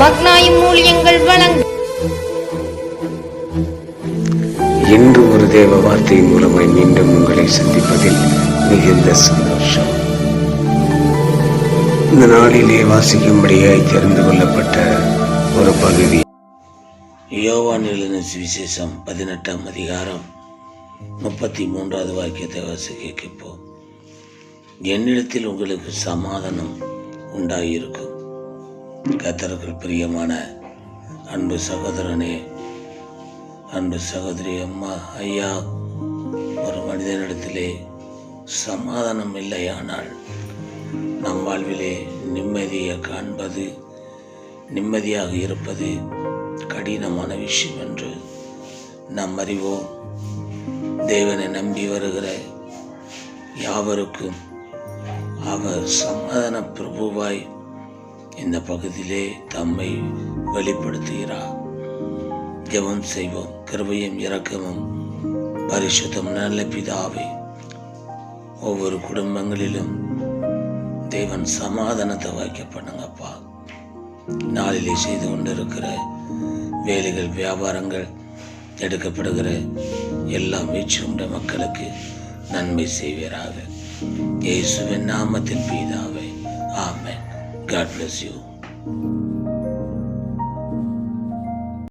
மக்னாயும் வழங்கும் இன்று ஒரு தேவ வார்த்தை மூலமாய் மீண்டும் உங்களை சந்திப்பதில் மிகுந்த சந்தோஷம். இந்த நாளிலே வாசிக்கும்படியாய் தெரிந்து கொள்ளப்பட்ட ஒரு பகுதி. யோவான் எழுதின சுவிசேஷம் பதினெட்டாம் அதிகாரம் முப்பத்தி மூன்றாவது வாக்கியத்தை வாசிக்க கேட்போம் என்னிடத்தில் உங்களுக்கு சமாதானம் உண்டாயிருக்கும். கத்தர்கள் பிரியமான அன்பு சகோதரனே அன்பு சகோதரி அம்மா ஐயா ஒரு மனிதனிடத்திலே சமாதானம் இல்லையானால் நம் வாழ்விலே நிம்மதியை காண்பது நிம்மதியாக இருப்பது கடினமான விஷயம் என்று நாம் அறிவோம். தேவனை நம்பி வருகிற யாவருக்கும் அவர் சமாதான பிரபுவாய் இந்த பகுதியிலே தம்மை வெளிப்படுத்துகிறார். ஜெபம் செய்வோம். கிருபையும் இரக்கமும் பரிசுத்தம் நல்ல பிதாவே ஒவ்வொரு குடும்பங்களிலும் தேவன் சமாதானத்தை வாய்க்க பண்ணுங்கப்பா நாளிலே செய்து கொண்டிருக்கிற வேலைகள் வியாபாரங்கள் எடுக்கப்படுகிற எல்லா மீட்சியுண்ட மக்களுக்கு நன்மை செய்வீராக. இயேசுவின் நாமத்தில் பீதாவே. God bless you.